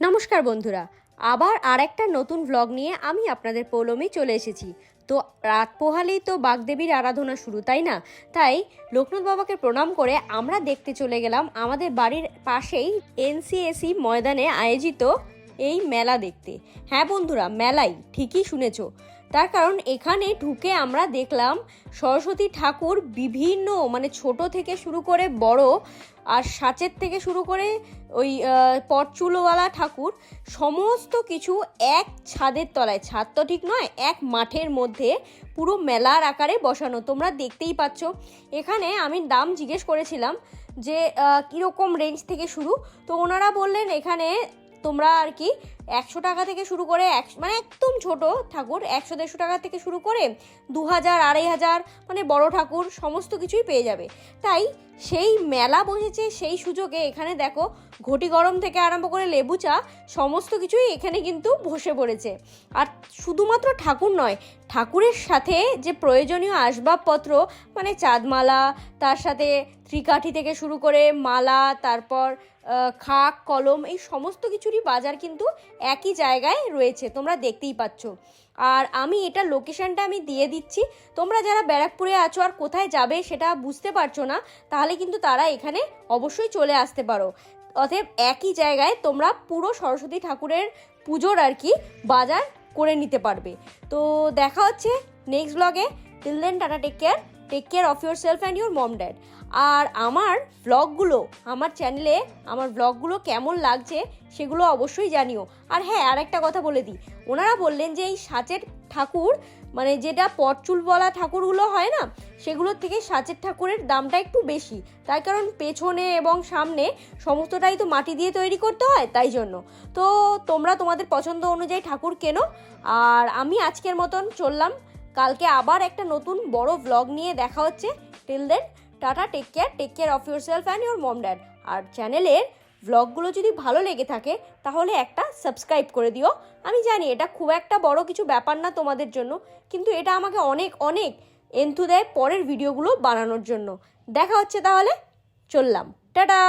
নমস্কার বন্ধুরা, আবার আর একটা নতুন ভ্লগ নিয়ে আমি আপনাদের পৌলমে চলে এসেছি। তো রাত পোহালেই তো বাগদেবীর আরাধনা শুরু, তাই না? তাই লোকনাথ বাবাকে প্রণাম করে আমরা দেখতে চলে গেলাম আমাদের বাড়ির পাশেই এনসিএসি ময়দানে আয়োজিত এই মেলা দেখতে। হ্যাঁ বন্ধুরা, মেলাই, ঠিকই শুনেছো। তার কারণ এখানে ঢুকে আমরা দেখলাম সরস্বতী ঠাকুর বিভিন্ন মানে ছোট থেকে শুরু করে বড় আর সাচের থেকে শুরু করে ওই পটচুলোওয়ালা ঠাকুর, সমস্ত কিছু এক ছাদের তলায়। ছাদ তো ঠিক নয়, এক মাঠের মধ্যে পুরো মেলার আকারে বসানো। তোমরা দেখতেই পাচ্ছ। এখানে আমি দাম জিজ্ঞেস করেছিলাম যে কীরকম রেঞ্জ থেকে শুরু? তো ওনারা বললেন এখানে তোমরা আর কি একশো টাকা থেকে শুরু করে এক মানে একদম ছোট ঠাকুর, একশো দেড়শো টাকা থেকে শুরু করে দু হাজার আড়াই হাজার মানে বড় ঠাকুর, সমস্ত কিছুই পেয়ে যাবে। তাই সেই মেলা বসেছে, সেই সুযোগে এখানে দেখো ঘটি গরম থেকে আরম্ভ করে লেবু চা, সমস্ত কিছুই এখানে কিন্তু বসে পড়েছে। আর শুধুমাত্র ঠাকুর নয়, ঠাকুরের সাথে যে প্রয়োজনীয় আসবাবপত্র মানে চাঁদমালা, তার সাথে ত্রিকাঠি থেকে শুরু করে মালা, তারপর খাক, কলম, এই সমস্ত কিছুরই বাজার কিন্তু একই জায়গায় রয়েছে, তোমরা দেখতেই পাচ্ছ। আর আমি এটা লোকেশনটা আমি দিয়ে দিচ্ছি। তোমরা যারা ব্যারাকপুরে আছো আর কোথায় যাবে সেটা বুঝতে পারছ না, তাহলে কিন্তু তারা এখানে অবশ্যই চলে আসতে পারো। অতএব একই জায়গায় তোমরা পুরো সরস্বতী ঠাকুরের পুজোর আর কি বাজার করে নিতে পারবে। তো দেখা হচ্ছে নেক্সট ব্লগে till then tata take care take care of yourself and your mom dad আর আমার ব্লগগুলো আমার চ্যানেলে আমার ব্লগগুলো কেমন লাগছে সেগুলো অবশ্যই জানিও। আর হ্যাঁ আর একটা কথা বলে দিই। ওনারা বললেন যে এই সাঁচের ঠাকুর মানে যেটা পটচুল বলা ঠাকুরগুলো হয় না, সেগুলোর থেকে সাঁচের ঠাকুরের দামটা একটু বেশি। তার কারণ পেছনে এবং সামনে সমস্তটাই তো মাটি দিয়ে তৈরি করতে হয়, তাই জন্য। তো তোমরা তোমাদের পছন্দ অনুযায়ী ঠাকুর কেনো। আর আমি আজকের মতন চললাম। কালকে আবার একটা নতুন বড় ব্লগ নিয়ে দেখা হচ্ছে। Till then tata take care take care of yourself and your mom dad আর চ্যানেলের ব্লগগুলো যদি ভালো লেগে থাকে, তাহলে একটা সাবস্ক্রাইব করে দিও। আমি জানি এটা খুব একটা বড় কিছু ব্যাপার না তোমাদের জন্য, কিন্তু এটা আমাকে অনেক অনেক এন্থু দেয় পরের ভিডিওগুলো বানানোর জন্য। দেখা হচ্ছে তাহলে, চললাম। টাটা!